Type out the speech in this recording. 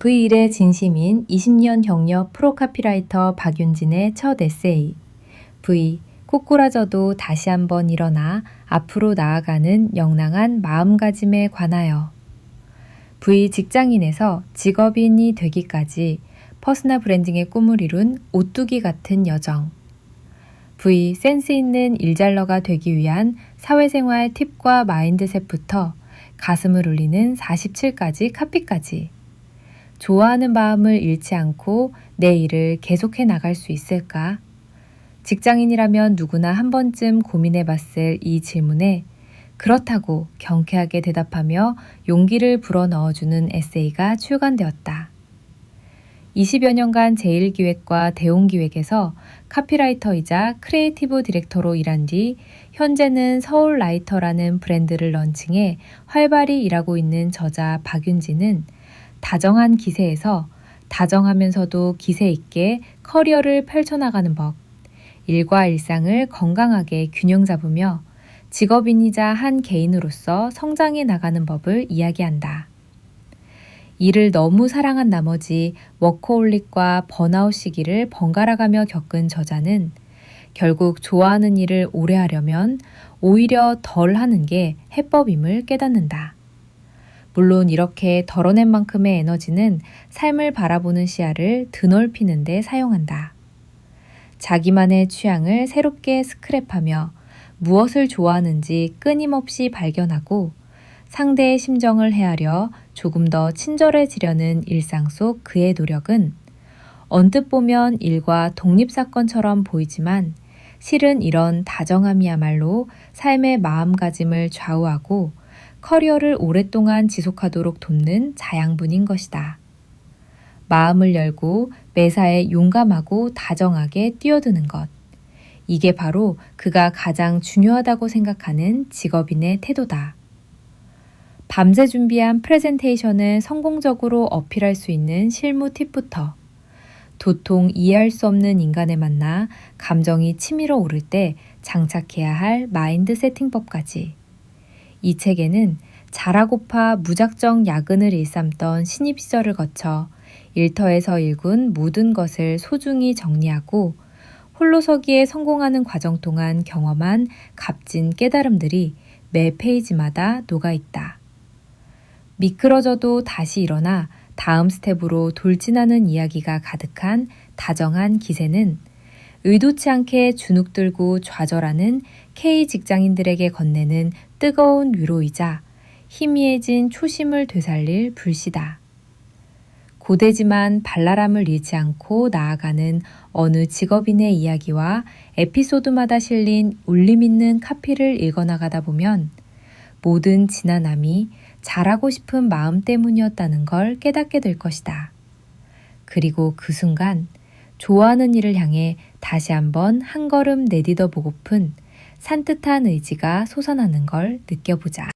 V1의 진심인 20년 경력 프로카피라이터 박윤진의 첫 에세이. V. 꼬꾸라져도 다시 한번 일어나 앞으로 나아가는 영랑한 마음가짐에 관하여. V. 직장인에서 직업인이 되기까지 퍼스널 브랜딩의 꿈을 이룬 오뚜기 같은 여정. V. 센스 있는 일잘러가 되기 위한 사회생활 팁과 마인드셋부터 가슴을 울리는 47가지 카피까지. 좋아하는 마음을 잃지 않고 내 일을 계속해 나갈 수 있을까? 직장인이라면 누구나 한 번쯤 고민해 봤을 이 질문에 그렇다고 경쾌하게 대답하며 용기를 불어 넣어주는 에세이가 출간되었다. 20여 년간 제일기획과 대웅기획에서 카피라이터이자 크리에이티브 디렉터로 일한 뒤 현재는 서울라이터라는 브랜드를 런칭해 활발히 일하고 있는 저자 박윤진은 다정한 기세에서 다정하면서도 기세 있게 커리어를 펼쳐나가는 법, 일과 일상을 건강하게 균형 잡으며 직업인이자 한 개인으로서 성장해 나가는 법을 이야기한다. 일을 너무 사랑한 나머지 워커홀릭과 번아웃 시기를 번갈아가며 겪은 저자는 결국 좋아하는 일을 오래 하려면 오히려 덜 하는 게 해법임을 깨닫는다. 물론 이렇게 덜어낸 만큼의 에너지는 삶을 바라보는 시야를 드넓히는 데 사용한다. 자기만의 취향을 새롭게 스크랩하며 무엇을 좋아하는지 끊임없이 발견하고 상대의 심정을 헤아려 조금 더 친절해지려는 일상 속 그의 노력은 언뜻 보면 일과 독립사건처럼 보이지만 실은 이런 다정함이야말로 삶의 마음가짐을 좌우하고 커리어를 오랫동안 지속하도록 돕는 자양분인 것이다. 마음을 열고 매사에 용감하고 다정하게 뛰어드는 것. 이게 바로 그가 가장 중요하다고 생각하는 직업인의 태도다. 밤새 준비한 프레젠테이션을 성공적으로 어필할 수 있는 실무 팁부터 도통 이해할 수 없는 인간을 만나 감정이 치밀어 오를 때 장착해야 할 마인드 세팅법까지. 이 책에는 자라고파 무작정 야근을 일삼던 신입 시절을 거쳐 일터에서 일군 모든 것을 소중히 정리하고 홀로서기에 성공하는 과정 동안 경험한 값진 깨달음들이 매 페이지마다 녹아 있다. 미끄러져도 다시 일어나 다음 스텝으로 돌진하는 이야기가 가득한 다정한 기세는 의도치 않게 주눅 들고 좌절하는 K 직장인들에게 건네는 뜨거운 위로이자 희미해진 초심을 되살릴 불씨다. 고되지만 발랄함을 잃지 않고 나아가는 어느 직업인의 이야기와 에피소드마다 실린 울림 있는 카피를 읽어나가다 보면 모든 지난함이 잘하고 싶은 마음 때문이었다는 걸 깨닫게 될 것이다. 그리고 그 순간 좋아하는 일을 향해 다시 한번 한 걸음 내디뎌 보고픈 산뜻한 의지가 솟아나는 걸 느껴보자.